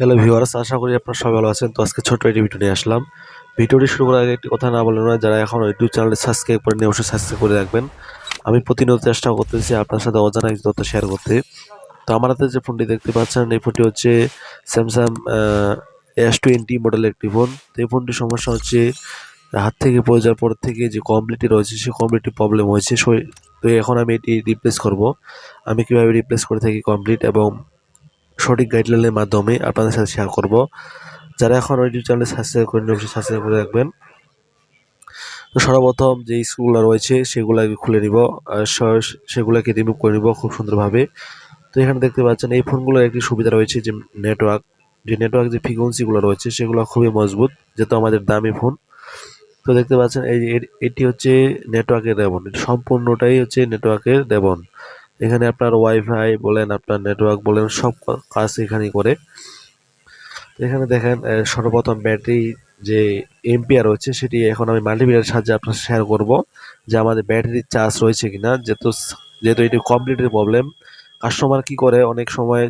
Hello viewers আশা করি আপনারা সবাই ভালো আছেন। তো আজকে ছোট্ট একটি ভিডিও নিয়ে আসলাম। ভিডিওটি শুরু করার আগে একটি কথা না বলে নয়, যারা এখন ইউটিউব চ্যানেলটি সাবস্ক্রাইব করে নিয়ে অবশ্যই সাবস্ক্রাইব করে রাখবেন। আমি প্রতিনিয়ত চেষ্টা করতেছি আপনার সাথে অজানা কিছু তথ্য শেয়ার করতে। তো আমার হাতে যে ফোনটি দেখতে পাচ্ছেন, এই ফোনটি হচ্ছে স্যামসাং এস টোয়েন্টি মডেলের একটি ফোন তো এই ফোনটির সমস্যা হচ্ছে, হাত থেকে পড়ে যাওয়ার পর থেকে যে কমপ্লিটই রয়েছে, সেই কমপ্লিটটি প্রবলেম হয়েছে। তো এখন আমি এটি রিপ্লেস করব। আমি কীভাবে রিপ্লেস করে থাকি কমপ্লিট এবং সঠিক গাইডলাইনের মাধ্যমে আপনাদের সাথে শেয়ার করব। যারা এখন ইউটিউব চ্যানেলে সাবস্ক্রাইব করেন অবশ্যই সাবস্ক্রাইব করে রাখবেন। তো সর্বপ্রথম যে স্কুলগুলো রয়েছে, সেগুলো খুলে নিব। সেগুলোকে রিমুভ করে নিব খুব সুন্দরভাবে। তো এখানে দেখতে পাচ্ছেন, এই ফোনগুলোর একটি সুবিধা রয়েছে যে নেটওয়ার্ক যে নেটওয়ার্ক যে ফ্রিকোয়েন্সিগুলো রয়েছে, সেগুলো খুবই মজবুত, যেহেতু আমাদের দামি ফোন তো দেখতে পাচ্ছেন, এই এটি হচ্ছে নেটওয়ার্কের রেবন। সম্পূর্ণটাই হচ্ছে নেটওয়ার্কের রেবন। এখানে আপনার ওয়াইফাই বলেন, আপনার নেটওয়ার্ক বলেন, সব কাজ এখানেই করে। এখানে দেখেন সর্বপ্রথম ব্যাটারি যে এম্পিয়ার রয়েছে, সেটি এখন আমি মাল্টিমিটারের সাহায্যে আপনার শেয়ার করব যে আমাদের ব্যাটারির চার্জ রয়েছে কিনা। যেহেতু যেহেতু এটি কমপ্লিটের প্রবলেম কাস্টমার কি করে? অনেক সময়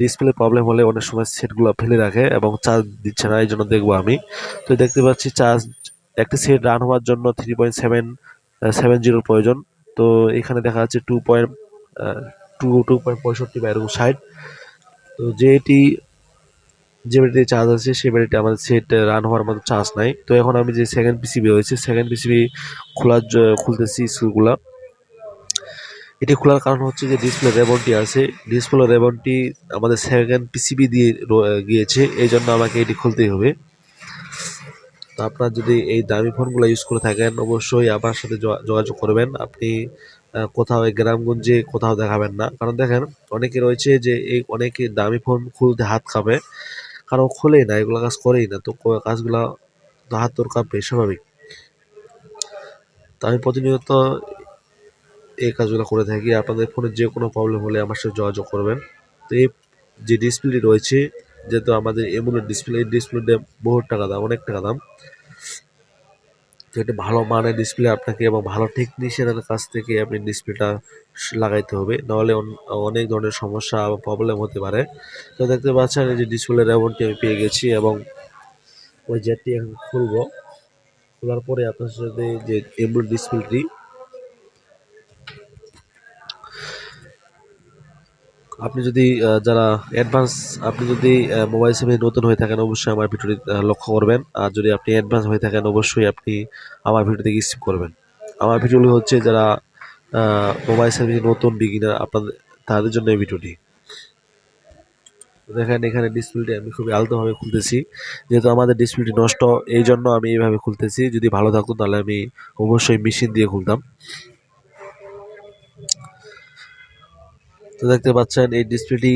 ডিসপ্লে প্রবলেম হলে অনেক সময় সেটগুলো ফেলে রাখে এবং চার্জ দিচ্ছে না এই জন্য দেখব আমি। তো দেখতে পাচ্ছি চার্জ একটি সেট রান হওয়ার জন্য থ্রি পয়েন্ট সেভেন সেভেন জিরোর প্রয়োজন। তো এখানে দেখা যাচ্ছে two point two two point পঁয়ষট্টি বা এরকম ষাট তো যেটি, যে ব্যাটারি চার্জ আছে, সেই ব্যাটারিটা আমাদের সেট রান হওয়ার মতো চার্জ নাই। তো এখন আমি যে সেকেন্ড পিসিবি রয়েছে সেকেন্ড পিসিবি খোলার খুলতেছি স্ক্রুগুলা এটি খোলার কারণ হচ্ছে যে ডিসপ্লে রেবনটি আছে। ডিসপ্লে রেবনটি আমাদের সেকেন্ড পিসিবি দিয়ে গিয়েছে। এই জন্য আমাকে এটি খুলতেই হবে। তো আপনার যদি এই দামি ফোনগুলো ইউজ করে থাকেন, অবশ্যই আমার সাথে যোগা- যোগাযোগ করবেন। আপনি কোথাও গ্রামগঞ্জে কোথাও দেখাবেন না। কারণ দেখেন, অনেকে রয়েছে যে এই অনেকে দামি ফোন খুলতে হাত কাঁপে কারণ খোলেই না, এগুলো কাজ করেই না। তো কাজগুলো তো হাত তোর কাঁপবে স্বাভাবিক। তো আমি প্রতিনিয়ত এই কাজগুলো করে থাকি। আপনাদের ফোনে যে কোনো প্রবলেম হলে আমার সাথে যোগাযোগ করবেন। তো এই যে ডিসপ্লেটি রয়েছে যেহেতু আমাদের এমুলের ডিসপ্লে এই ডিসপ্লেটা বহু টাকা দাম, অনেক টাকা দাম। তো এটা ভালো মানের ডিসপ্লে আপনাকে এবং ভালো টেকনিশিয়ানের কাছ থেকে আপনি ডিসপ্লেটা লাগাইতে হবে। নাহলে অনেক ধরনের সমস্যা বা প্রবলেম হতে পারে। তো দেখতে পাচ্ছেন এই যে ডিসপ্লে রেবনটি আমি পেয়ে গেছি এবং ওই জেটটি এখন খুলবো। খোলার পরে আপনার সাথে যে এমুলের ডিসপ্লেটি আপনি যদি যারা অ্যাডভান্স আপনি যদি মোবাইল সেমে নতুন হয়ে থাকেন, অবশ্যই আমার ভিডিওটি লক্ষ্য করবেন। আর যদি আপনি অ্যাডভান্স হয়ে থাকেন, অবশ্যই আপনি আমার ভিডিওটি স্কিপ করবেন। আমার ভিডিওগুলি হচ্ছে যারা মোবাইল সেমে নতুন বিগিনার আপনাদের, তাদের জন্য এই ভিডিওটি। দেখেন, এখানে ডিসপ্লেটি আমি খুবই আলতোভাবে খুলতেছি। যেহেতু আমাদের ডিসপ্লেটি নষ্ট এই জন্য আমি এইভাবে খুলতেছি। যদি ভালো থাকতো তাহলে আমি অবশ্যই মেশিন দিয়ে খুলতাম। তো দেখতে পাচ্ছেন, এই ডিসপ্লেটি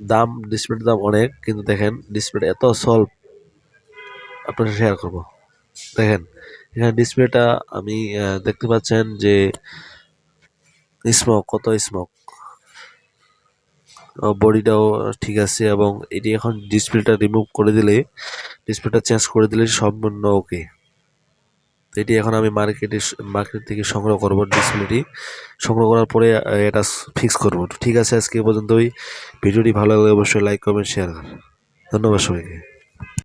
দাম ডিসপ্লের দাম অনেক, কিন্তু দেখেন ডিসপ্লেটা এত সলভ আপনার শেয়ার করব। দেখেন, এখানে ডিসপ্লেটা আমি দেখতে পাচ্ছেন যে স্মোক কত স্মোক বডিটাও ঠিক আছে এবং এটি এখন ডিসপ্লেটা রিমুভ করে দিলে ডিসপ্লেটা চেঞ্জ করে দিলে সম্পূর্ণ ওকে এটি এখন আমি মার্কেটে মার্কেট থেকে সংগ্রহ করব ডিসপ্লেটি সংগ্রহ করার পরে এটা ফিক্স করব। ঠিক আছে, আজকে পর্যন্ত ওই ভিডিওটি ভালো লাগলে অবশ্যই লাইক কমেন্ট শেয়ার ধন্যবাদ সবাইকে।